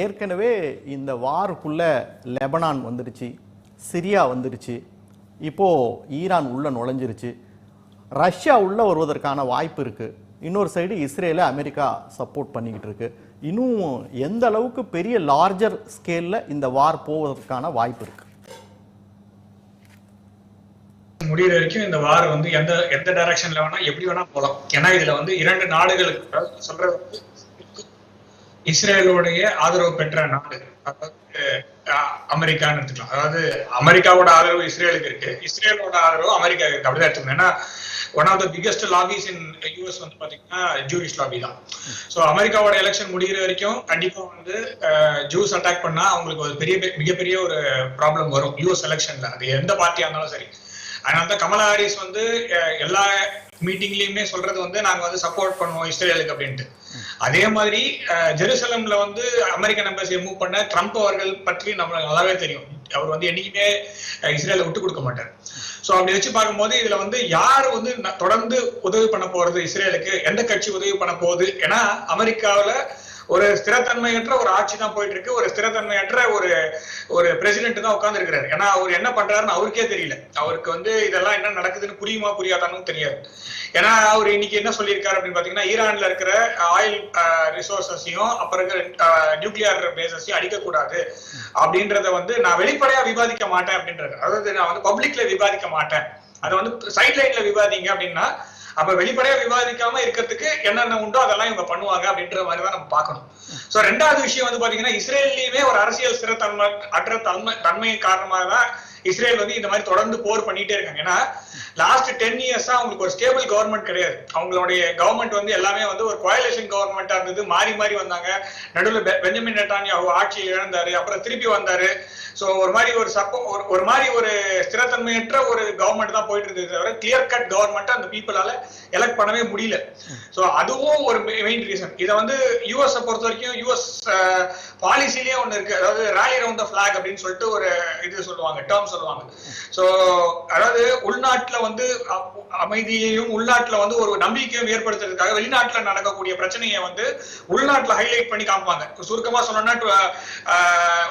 ஏற்கனவே இந்த வாருக்குள்ளே லெபனான் வந்துருச்சு சிரியா வந்துருச்சு இப்போ ஈரான் உள்ள நுழைஞ்சிருச்சு. ரஷ்யா உள்ளே வருவதற்கான வாய்ப்பு இருக்குது இன்னொரு சைடு இஸ்ரேலை அமெரிக்கா சப்போர்ட் பண்ணிக்கிட்டு இருக்கு. இன்னும் எந்த அளவுக்கு பெரிய லார்ஜர் ஸ்கேலில் இந்த வார் போவதற்கான வாய்ப்பு இருக்கு. முடிகிற வரைக்கும் இந்த வார் வந்து எந்த எந்த டைரக்ஷன்ல வேணா எப்படி வேணா போகலாம் ஏன்னா இதுல வந்து இரண்டு நாடுகளுக்கு சொல்றது இஸ்ரேலுடைய ஆதரவு பெற்ற நாடு. அதாவது அமெரிக்கான்னு எடுத்துக்கலாம். அதாவது அமெரிக்காவோட ஆதரவு இஸ்ரேலுக்கு இருக்கு. இஸ்ரேலோட ஆதரவு அமெரிக்கா இருக்கு. அப்படிதான் எடுத்துக்கணும். ஏன்னா one of the biggest lobbies in US வந்து பாத்தீங்கன்னா ஜூரிஷ் லாபி தான். ஸோ அமெரிக்காவோட எலெக்ஷன் முடிகிற வரைக்கும் கண்டிப்பா வந்து ஜூஸ் அட்டாக் பண்ணா அவங்களுக்கு ஒரு பெரிய மிகப்பெரிய ஒரு ப்ராப்ளம் வரும். யூஎஸ் எலெக்ஷன்ல அது எந்த பார்ட்டியா இருந்தாலும் சரி. அதனால தான் கமலா ஹாரிஸ் வந்து எல்லா மீட்டிங்லயுமே சொல்றது வந்து நாங்க வந்து சப்போர்ட் பண்ணுவோம் இஸ்ரேலுக்கு அப்படின்ட்டு. அதே மாதிரி ஜெருசலம்ல வந்து அமெரிக்கன் எம்பசியை மூவ் பண்ண ட்ரம்ப் அவர்கள் பற்றி நம்மளுக்கு நல்லாவே தெரியும். அவர் வந்து என்னைக்குமே இஸ்ரேலை விட்டு கொடுக்க மாட்டார். சோ அப்படி வச்சு பார்க்கும்போது இதுல வந்து யார் வந்து தொடர்ந்து உதவி பண்ண போறது இஸ்ரேலுக்கு? எந்த கட்சி உதவி பண்ண போகுது? ஏன்னா அமெரிக்காவுல ஒரு ஸ்திரத்தன்மையற்ற ஒரு ஆட்சி தான் போயிட்டு இருக்கு ஒரு ஸ்திரத்தன்மையற்ற ஒரு ஒரு பிரசிடென்ட் தான் உட்கார்ந்து இருக்கிறாரு ஏன்னா அவர் என்ன பண்றாருன்னு அவருக்கே தெரியல. அவருக்கு வந்து இதெல்லாம் என்ன நடக்குதுன்னு புரியுமா புரியாதான்னு தெரியாது. ஏன்னா அவர் இன்னைக்கு என்ன சொல்லியிருக்காரு அப்படின்னு பாத்தீங்கன்னா ஈரான்ல இருக்கிற ஆயில் ரிசோர்சஸையும் அப்புறம் இருக்கிற நியூக்ளியர் பேசஸையும் அடிக்கக்கூடாது அப்படின்றத வந்து நான் வெளிப்படையா விவாதிக்க மாட்டேன் அப்படின்றது அதாவது நான் வந்து பப்ளிக்ல விவாதிக்க மாட்டேன். அதை வந்து சைட் லைன்ல விவாதிங்க அப்படின்னா அப்ப வெளிப்படையா விவாதிக்காம இருக்கிறதுக்கு என்னென்ன உண்டோ அதெல்லாம் இவங்க பண்ணுவாங்க அப்படின்ற மாதிரி தான் நம்ம பார்க்கணும். சோ ரெண்டாவது விஷயம் வந்து பாத்தீங்கன்னா இஸ்ரேல்லயுமே ஒரு அரசியல் ஸ்திரத்தன்மை அற்ற தன்மை தன்மையின் காரணமாக தான் இஸ்ரேல் வந்து இந்த மாதிரி தொடர்ந்து போர் பண்ணிட்டே இருக்காங்க. ஏன்னா லாஸ்ட் டென் இயர்ஸா அவங்களுக்கு ஒரு ஸ்டேபிள் கவர்மெண்ட் கிடையாது. அவங்களுடைய கவர்மெண்ட் வந்து எல்லாமே வந்து ஒரு கோயலேஷன் கவர்மெண்டா இருந்தது. மாறி மாறி வந்தாங்க. நடுவில் பெஞ்சமின் அவர் ஆட்சி இழந்தாரு. அப்புறம் திருப்பி வந்தாரு. சோ ஒரு மாதிரி ஒரு சப்போ ஒரு ஒரு மாதிரி ஒரு ஸ்திரத்தன்மையற்ற ஒரு கவர்மெண்ட் தான் போயிட்டு இருந்தது தவிர கிளியர் கட் கவர்மெண்ட் அந்த பீப்புளால எலெக்ட் பண்ணவே முடியல. சோ அதுவும் ஒரு மெயின் ரீசன் இதை வந்து யூஎஸ் பொறுத்த வரைக்கும் யூஎஸ் பாலிசிலேயே ஒன்னு இருக்கு. அதாவது ராலி ரவுண்ட் த பிளாக் அப்படின்னு சொல்லிட்டு ஒரு இது சொல்லுவாங்க. டேர்ம் சொல்லுவாங்க. சோ அதாவது உள்நாட்டுல வந்து அமைதியையும் உள்நாட்டுல வந்து ஒரு நம்பிக்கையும் ஏற்படுத்துறதுக்காக வெளிநாட்டுல நடக்கக்கூடிய பிரச்சனையை வந்து உள்நாட்டுல ஹைலைட் பண்ணி காமிப்பாங்க. சுருக்கமா சொல்லணும்னா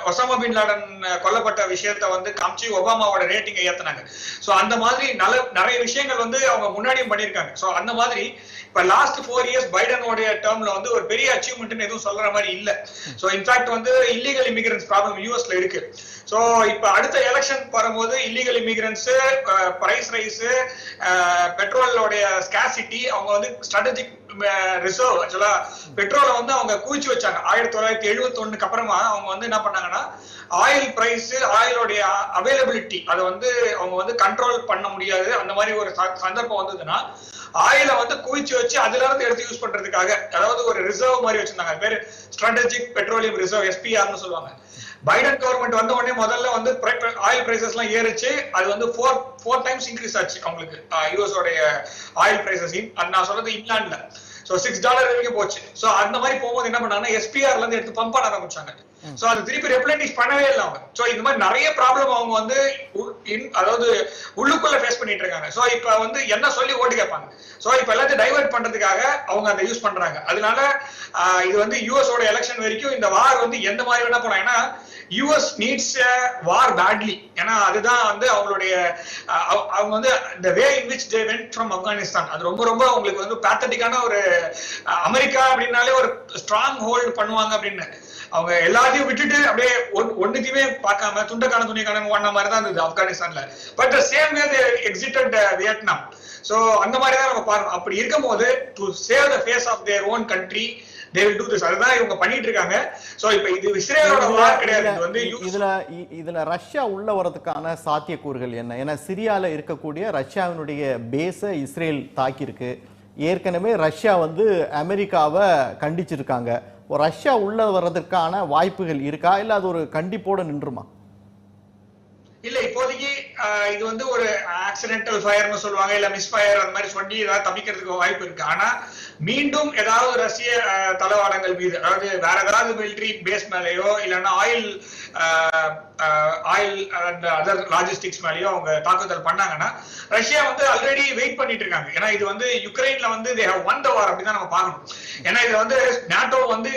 ஒசாமா பின் லாடன் கொல்லப்பட்ட விஷயத்த வந்து காமிச்சு ஒபாமாவோட ரேட்டிங்கை ஏத்துனாங்க. சோ அந்த மாதிரி நல்ல நிறைய விஷயங்கள் வந்து அவங்க முன்னாடியும் பண்ணியிருக்காங்க. சோ அந்த மாதிரி இப்ப லாஸ்ட் ஃபோர் இயர்ஸ் பைடனோடைய டேர்ம்ல வந்து ஒரு பெரிய அச்சீவ்மெண்ட் எதுவும் சொல்ற மாதிரி இல்ல. சோ இன்ஃபேக்ட் வந்து இல்லீகல் இமிகிரன்ஸ் ப்ராப்ளம் யூஎஸ்ல இருக்கு. சோ இப்ப அடுத்த எலெக்ஷன் வரும்போது இல்லீகல் இமிகிரன்ஸ் பிரைஸ் ரைஸ் பெட்ரோலோடைய ஸ்கேசிட்டி அவங்க வந்து ஸ்ட்ராட்டஜிக் ரிசர்வ் ஆக்சுவலா பெட்ரோலை வந்து அவங்க குவிச்சு வச்சாங்க. ஆயிரத்தி தொள்ளாயிரத்தி எழுபத்தி ஒண்ணுக்கு அப்புறமா அவங்க வந்து என்ன பண்ணாங்கன்னா ஆயில் பிரைஸ் ஆயிலோடைய அவைலபிலிட்டி அதை வந்து அவங்க வந்து கண்ட்ரோல் பண்ண முடியாது. அந்த மாதிரி ஒரு ச- சந்தர்ப்பம் வந்ததுன்னா ஆயில வந்து குவிச்சு வச்சு அதுல இருந்து எடுத்து யூஸ் பண்றதுக்காக அதாவது ஒரு ரிசர்வ் மாதிரி வச்சிருந்தாங்க. பேர் ஸ்ட்ராட்டஜிக் பெட்ரோலியம் ரிசர்வ் எஸ்பிஆர்னு சொல்லுவாங்க. பைடன் கவர்மெண்ட் வந்த உடனே முதல்ல வந்து ஆயில் பிரைசஸ் எல்லாம் ஏறிச்சு. அது வந்து ஃபோர் ஃபோர் டைம்ஸ் இன்க்ரீஸ் ஆச்சு அவங்களுக்கு. யூஎஸ் உடைய ஆயில் பிரைசஸ் நான் சொல்றது இங்கிலாந்துல. சோ சிக்ஸ் டாலர் வரைக்கும் போச்சு. சோ அந்த மாதிரி போகும்போது என்ன பண்ணாங்கன்னா எஸ்பிஆர்ல இருந்து எடுத்து பம்ப் பண்ண ஆரம்பிச்சாங்க. சோ அது திருப்பி ரெப்ளண்டிஷ் பண்ணவே இல்லை அவங்க. சோ இந்த மாதிரி நிறைய ப்ராப்ளம் அவங்க வந்து அதாவது உள்ளுக்குள்ள ஃபேஸ் பண்ணிட்டு இருக்காங்க. சோ இப்ப வந்து என்ன சொல்லி ஓட்டு கேட்பாங்க? சோ இப்ப எல்லாத்தையும் டைவர்ட் பண்றதுக்காக அவங்க அதை யூஸ் பண்றாங்க. அதனால இது வந்து யூஎஸோட எலெக்ஷன் வரைக்கும் இந்த வார் வந்து எந்த மாதிரி வேணா போலாம். ஏன்னா யூஎஸ் நீட்ஸ் வார் பேட்லி ஏன்னா அதுதான் வந்து அவங்களுடைய அவங்க வந்து இந்த way in which they went from Afghanistan அது ரொம்ப ரொம்ப அவங்களுக்கு வந்து பேத்தட்டிக்கான ஒரு அமெரிக்கா அப்படின்னாலே ஒரு ஸ்ட்ராங் ஹோல்டு பண்ணுவாங்க அப்படின்னு. அவங்க எல்லாத்தையும் விட்டுட்டு அப்படியே ஒண்ணுத்தையுமே பார்க்காம துண்டக்கான துணிக்கான ஓடின மாதிரி தான் இருந்தது ஆப்கானிஸ்தான்ல. But same exited Vietnam so அந்த மாதிரி தான் நம்ம பார்க்கணும் அப்படி இருக்கும்போது to save the face of their own country they will do this அதுதான் இவங்க பண்ணிட்டு இருக்காங்க. சோ இப்போ இது இஸ்ரேலோட வார் கிடையாது. இது வந்து இதுல- இதுல ரஷ்யா உள்ள வரதுக்கான சாத்தியக்கூறுகள் என்ன? ஏன்னா சிரியால இருக்கக்கூடிய ரஷ்யாவினுடைய பேஸை இஸ்ரேல் தாக்கியிருக்கு. ஏற்கனவே ரஷ்யா வந்து அமெரிக்காவை கண்டிச்சிருக்காங்க. ரஷ்யா உள்ள வர்றதுக்கான வாய்ப்புகள் இருக்கா? இல்லை அது ஒரு கண்டிப்போடு நின்றுமா? இது வந்து ஒரு ஆக்சிடென்டல் ஃபயர்னு சொல்லுவாங்க இல்ல மிஸ் ஃபயர் அந்த மாதிரி சொல்லி ஏதாவது தப்பிக்கிறதுக்கு வாய்ப்பு இருக்கு. ஆனா மீண்டும் ஏதாவது ரஷ்ய தளவாடங்கள் மீது அதாவது வேற ஏதாவது மிலிட்டரி பேஸ் மேலேயோ இல்லைன்னா oil oil and other logistics மேலேயோ அவங்க தாக்குதல் பண்ணாங்கன்னா ரஷ்யா வந்து ஆல்ரெடி வெயிட் பண்ணிட்டு இருக்காங்க. ஏன்னா இது வந்து யுக்ரைன்ல வந்து தே ஹவ் ஒன் த வார் அப்படிதான் நம்ம பார்க்கணும். ஏன்னா இது வந்து நாட்டோ வந்து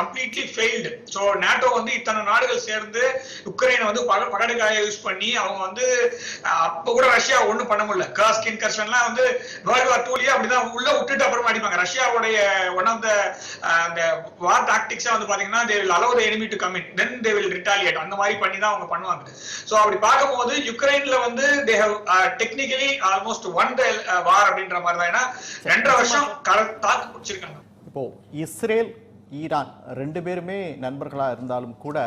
கம்ப்ளீட்லி ஃபெயில்டு ஸோ நாட்டோ வந்து இத்தனை நாடுகள் சேர்ந்து யுக்ரைனை வந்து பக பகடைக்காய யூஸ் பண்ணி அவங்க வந்து அப்ப கூட ரஷ்யா ஒண்ணும் பண்ண முடியல. கர்ஸ்கின் கர்ஷன்லாம் வந்து வேர்ல்ட் வார் டூலயே அப்படிதான் உள்ள விட்டுட்டு அப்புறமா அடிப்பாங்க. ரஷ்யாவுடைய ஒன் ஆஃப் த அந்த வார் டாக்டிக்ஸா வந்து பாத்தீங்கன்னா they will allow the enemy to come in then they will retaliate அந்த மாதிரி பண்ணி தான் அவங்க பண்ணுவாங்க. சோ அப்படி பார்க்கும்போது யுக்ரைன்ல வந்து they have technically almost won the war அப்படின்ற மாதிரி தான் ஏன்னா ரெண்டரை வருஷம் தாக்கு பிடிச்சிருக்காங்க. இப்போ இஸ்ரேல் ஈரான் ரெண்டு பேருமே நண்பர்களாக இருந்தாலும் கூட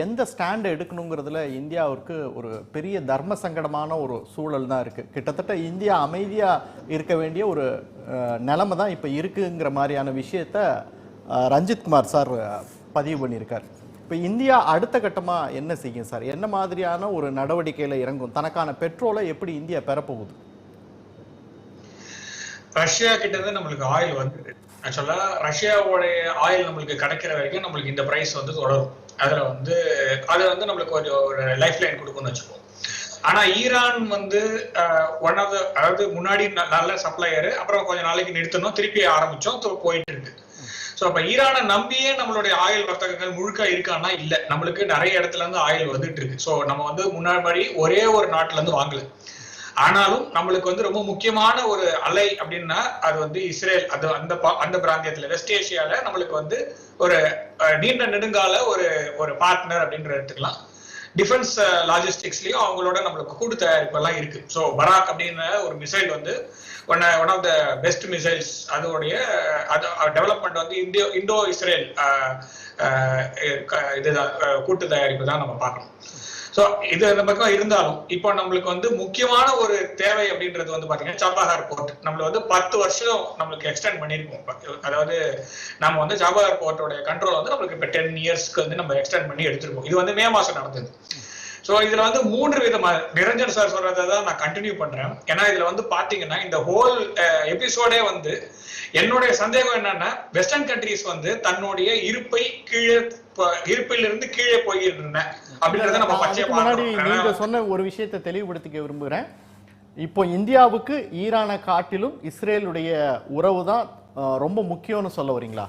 எந்த ஸ்டாண்ட் எடுக்கணுங்கிறதுல இந்தியாவிற்கு ஒரு பெரிய தர்ம சங்கடமான ஒரு சூழல் தான் இருக்கு. கிட்டத்தட்ட இந்தியா அமைதியா இருக்க வேண்டிய ஒரு அஹ், நிலைமை தான் இப்போ இருக்குங்கிற மாதிரியான விஷயத்த ரஞ்சித்குமார் சார் பதிவு பண்ணியிருக்கார். இப்போ இந்தியா அடுத்த கட்டமா என்ன செய்யும் சார்? என்ன மாதிரியான ஒரு நடவடிக்கையில் இறங்கும்? தனக்கான பெட்ரோலை எப்படி இந்தியா பெறப்போகுது? ரஷ்யா கிட்ட இருந்து நம்மளுக்கு ஆயில் வந்து ஆக்சுவலா ரஷ்யாவோடைய ஆயில் நம்மளுக்கு கிடைக்கிற வரைக்கும் நம்மளுக்கு இந்த பிரைஸ் வந்து தொடரும். அதுல வந்து அது வந்து நம்மளுக்கு ஒரு ஒரு லைஃப் லைன் கொடுக்கும்னு வச்சுக்கோம் ஆனா ஈரான் வந்து ஒன் ஆஃப் த அதாவது முன்னாடி ந- நல்ல சப்ளையர் அப்புறம் கொஞ்ச நாளைக்கு நிறுத்தணும் திருப்பி ஆரம்பிச்சோம் போயிட்டு இருக்கு சோ அப்ப ஈரானை நம்பியே நம்மளுடைய ஆயில் வர்த்தகங்கள் முழுக்க இருக்கான்னா இல்ல. நம்மளுக்கு நிறைய இடத்துல இருந்து ஆயில் வந்துட்டு இருக்கு சோ நம்ம வந்து முன்னாடி ஒரே ஒரு நாட்டுல இருந்து வாங்கல. ஆனாலும் நம்மளுக்கு வந்து ரொம்ப முக்கியமான ஒரு அலை அப்படின்னா அது வந்து இஸ்ரேல் அது அந்த பா- அந்த பிராந்தியத்துல வெஸ்ட் ஏசியால நம்மளுக்கு வந்து ஒரு நீண்ட நெடுங்கால ஒரு ஒரு பார்ட்னர் அப்படின்ற எடுத்துக்கலாம். டிஃபென்ஸ் லாஜிஸ்டிக்ஸ்லயும் அவங்களோட நம்மளுக்கு கூட்டு தயாரிப்பு எல்லாம் இருக்கு. ஸோ பராக் அப்படின்ற ஒரு மிசைல் வந்து one one of the best missiles அதோடைய அது டெவலப்மெண்ட் வந்து இந்தியோ இந்தோ இஸ்ரேல் இதுதான் கூட்டு தயாரிப்பு தான் நம்ம பார்க்கணும். சோ இது இந்த பக்கம் இருந்தாலும் இப்போ நம்மளுக்கு வந்து முக்கியமான ஒரு தேவை அப்படின்றது வந்து பாத்தீங்கன்னா சபாஹார் போர்ட். நம்மள வந்து பத்து வருஷம் நம்மளுக்கு எக்ஸ்டெண்ட் பண்ணிருக்கோம் அதாவது நம்ம வந்து சபாஹார் போர்ட்டோட கண்ட்ரோல் வந்து நம்மளுக்கு இப்ப டென் இயர்ஸ்க்கு வந்து நம்ம எக்ஸ்டெண்ட் பண்ணி எடுத்திருக்கோம். இது வந்து மே மாசம் நடந்தது. சோ இதுல வந்து மூன்று விதமா நிரஞ்சன் சார் சொல்றதை தான் நான் கண்டினியூ பண்றேன். ஏன்னா இதுல வந்து பாத்தீங்கன்னா இந்த ஹோல் எபிசோடே வந்து என்னுடைய சந்தேகம் என்னன்னா வெஸ்டர்ன் கண்ட்ரீஸ் வந்து தன்னுடைய இருப்பை கீழே இருப்பிலிருந்து கீழே போயிருந்தன. அப்படின்றத நம்ம அதுக்கு முன்னாடி நீங்க சொன்ன ஒரு விஷயத்தை தெளிவுபடுத்திக்க விரும்புகிறேன் இப்போ இந்தியாவுக்கு ஈரானை காட்டிலும் இஸ்ரேலுடைய உறவு தான் ரொம்ப முக்கியம்னு சொல்ல வரீங்களா?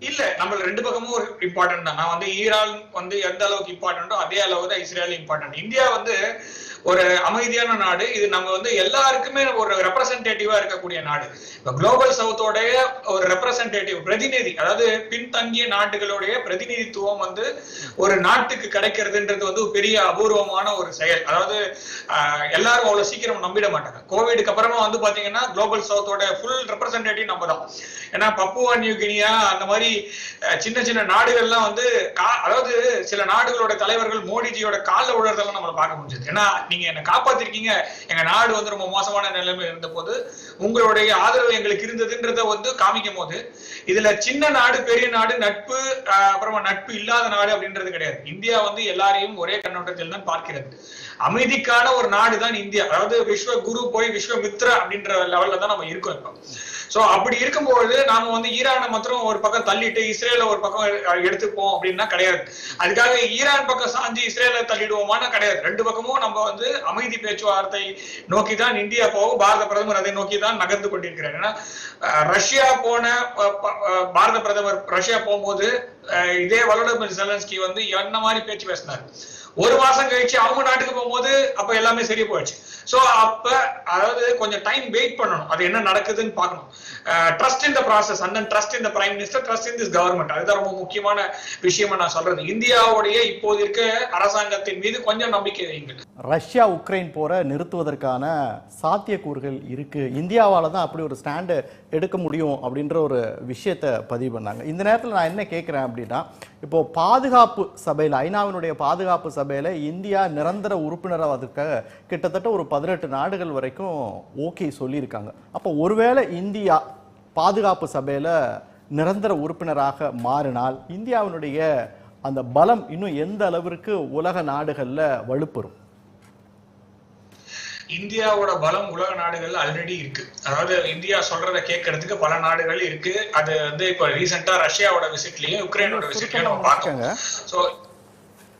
இல்ல நம்ம ரெண்டு பக்கமும் ஒரு இம்பார்ட்டன்ட் தான். நான் வந்து ஈரான் வந்து எந்த அளவுக்கு இம்பார்ட்டன்டோ அதே அளவு தான் இஸ்ரேல் இம்பார்ட்டன்ட் இந்தியா வந்து ஒரு அமைதியான நாடு. இது நம்ம வந்து எல்லாருக்குமே ஒரு ரெப்ரசன்டேட்டிவா இருக்கக்கூடிய நாடு. இப்ப குளோபல் சவுத்தோடைய ஒரு ரெப்ரசன்டேட்டிவ் பிரதிநிதி அதாவது பின்தங்கிய நாடுகளுடைய பிரதிநிதித்துவம் வந்து ஒரு நாட்டுக்கு கிடைக்கிறதுன்றது வந்து பெரிய அபூர்வமான ஒரு செயல். அதாவது எல்லாரும் அவ்வளவு சீக்கிரம் நம்பிட மாட்டாங்க. கோவிடுக்கு அப்புறமா வந்து பாத்தீங்கன்னா குளோபல் சவுத்தோட ஃபுல் ரெப்ரசன்டேட்டிவ் நம்ம தான் ஏன்னா பப்புவா நியூ கினியா அந்த மாதிரி சின்ன சின்ன நாடுகள்லாம் வந்து கா- அதாவது சில நாடுகளோட தலைவர்கள் மோடிஜியோட கால விழுறதெல்லாம் நம்மள பார்க்க முடிஞ்சது. ஏன்னா நீங்க என்ன காப்பாத்திருக்கீங்க. எங்க நாடு வந்து ரொம்ப மோசமான நிலைமை இருந்த போது உங்களுடைய ஆதரவு எங்களுக்கு இருந்ததுன்றத வந்து காமிக்கும் போது இதுல சின்ன நாடு பெரிய நாடு நட்பு அப்புறமா நட்பு இல்லாத நாடு அப்படின்றது கிடையாது. இந்தியா வந்து எல்லாரையும் ஒரே கண்ணோட்டத்தில் தான் பார்க்கிறது. அமைதிக்கான ஒரு நாடு தான் இந்தியா. அதாவது விஸ்வ குரு போய் விஸ்வமித்ரா அப்படின்ற லெவல்ல தான் நம்ம இருக்கோம் இப்போ. சோ அப்படி இருக்கும்போது நாம வந்து ஈரானை மாத்திரம் ஒரு பக்கம் தள்ளிட்டு இஸ்ரேல ஒரு பக்கம் எடுத்துப்போம் அப்படின்னா கிடையாது. அதுக்காக ஈரான் பக்கம் சாஞ்சி இஸ்ரேல தள்ளிடுவோமானா கிடையாது. ரெண்டு பக்கமும் நம்ம வந்து அமைதி பேச்சுவார்த்தை நோக்கி தான் இந்தியா போகும். பாரத பிரதமர் அதை நோக்கி தான் நகர்ந்து கொண்டிருக்கிறார். ஏன்னா ரஷ்யா போன பாரத பிரதமர் ரஷ்யா போகும்போது அஹ், இதே வலோடமிர் செலன்ஸ்கி வந்து என்ன மாதிரி பேச்சு பேசினார்? ஒரு மாசம் கழிச்சு அவங்க நாட்டுக்கு போகும்போது அப்ப எல்லாமே சரியா போயிடுச்சு. சோ அப்ப அதாவது கொஞ்சம் டைம் வெயிட் பண்ணணும். அது என்ன நடக்குதுன்னு பார்க்கணும். Trust in the process and trust in the prime minister trust in this government அதுதான் ரொம்ப முக்கியமான விஷயமா நான் சொல்றது. இந்தியாவுடைய இப்போது இருக்க அரசாங்கத்தின் மீது கொஞ்சம் நம்பிக்கை வையுங்கள். ரஷ்யா உக்ரைன் போரை நிறுத்துவதற்கான சாத்தியக்கூறுகள் இருக்கு. இந்தியாவால தான் அப்படி ஒரு ஸ்டாண்டு எடுக்க முடியும் அப்படின்ற ஒரு விஷயத்தை பதிவு பண்ணாங்க. இந்த நேரத்தில் நான் என்ன கேட்குறேன் அப்படின்னா இப்போ பாதுகாப்பு சபையில் ஐநாவினுடைய பாதுகாப்பு சபையில் இந்தியா நிரந்தர உறுப்பினராவதற்காக கிட்டத்தட்ட ஒரு பதினெட்டு நாடுகள் வரைக்கும் ஓகே சொல்லியிருக்காங்க. அப்போ ஒருவேளை இந்தியா பாதுகாப்பு சபையில் நிரந்தர உறுப்பினராக மாறினால் இந்தியாவினுடைய அந்த பலம் இன்னும் எந்த அளவிற்கு உலக நாடுகள்ல வலுப்பெறும்? இந்தியாவோட பலம் உலக நாடுகள்ல ஆல்ரெடி இருக்கு. அதாவது இந்தியா சொல்றத கேட்கறதுக்கு பல நாடுகள் இருக்கு. அது வந்து இப்ப ரீசெண்டா ரஷ்யாவோட விசிட்லயும் யுக்ரைனோட விசிட்லயும் நம்ம பார்த்தோம் சோ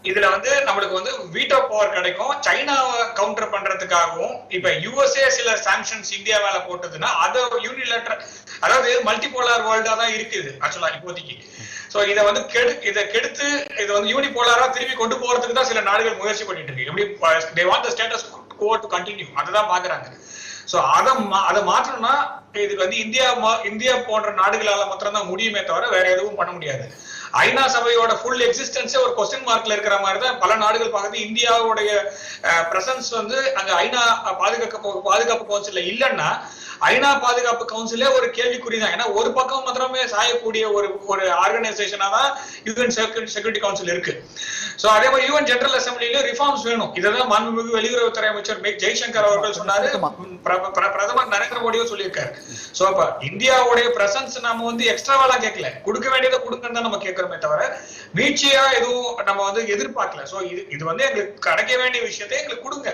இதுல வந்து நம்மளுக்கு வந்து வீட்டோ பவர் கிடைக்கும். சைனாவை கவுண்டர் பண்றதுக்காகவும் இப்ப யுஎஸ்ஏ சில சாங்ஷன்ஸ் இந்தியா மேல போட்டதுன்னா அதை யூனிலேட்டர் அதாவது மல்டிபோலார் வேர்ல்டா தான் இருக்குது ஆக்சுவலா இப்போதைக்கு. சோ இதை வந்து கெடு இதை கெடுத்து இது வந்து யூனிபோலாரா திரும்பி கொண்டு போறதுக்கு தான் சில நாடுகள் முயற்சி பண்ணிட்டு இருக்கு. எப்படி they want the status quo to continue அதுதான் பாக்குறாங்க சோ அதை மா- அதை மாற்றணும்னா இதுக்கு வந்து இந்தியா மா- இந்தியா போன்ற நாடுகளால மாத்திரம் தான் முடியுமே தவிர வேற எதுவும் பண்ண முடியாது. ஐநா சபையோட ஃபுல் எக்ஸிஸ்டன்ஸே ஒரு கொஸ்டின் மார்க்ல இருக்கிற மாதிரி தான் பல நாடுகள் பார்க்குது இந்தியாவுடைய பிரசன்ஸ் வந்து அங்க ஐநா பாதுகாப்பு பாதுகாப்பு கவுன்சில் இல்லைன்னா ஐநா பாதுகாப்பு கவுன்சிலே ஒரு கேள்விக்குறி தான் ஏன்னா ஒரு பக்கம் மாத்திரமே சாயக்கூடிய ஒரு ஒரு ஆர்கனைசேஷனா தான் யூஎன் செக்யூரிட்டி கவுன்சில் இருக்கு. சோ அதே மாதிரி யூஎன் ஜெனரல் அசம்பிளில ரிஃபார்ம்ஸ் வேணும். இததான் மாண்புமிகு வெளியுறவுத்துறை அமைச்சர் மேக் ஜெய்சங்கர் அவர்கள் சொன்னாரு. பிரதமர் நரேந்திர மோடியும் சொல்லியிருக்காரு. சோ அப்ப இந்தியாவுடைய பிரசன்ஸ் நம்ம வந்து எக்ஸ்ட்ராவெல்லாம் கேட்கல. கொடுக்க வேண்டியதை கொடுங்கன்னு தான் நம்ம கேட்கிறோமே தவிர வீழ்ச்சியா எதுவும் நம்ம வந்து எதிர்பார்க்கல. சோ இது இது வந்து எங்களுக்கு கிடைக்க வேண்டிய விஷயத்தை எங்களுக்கு கொடுங்க.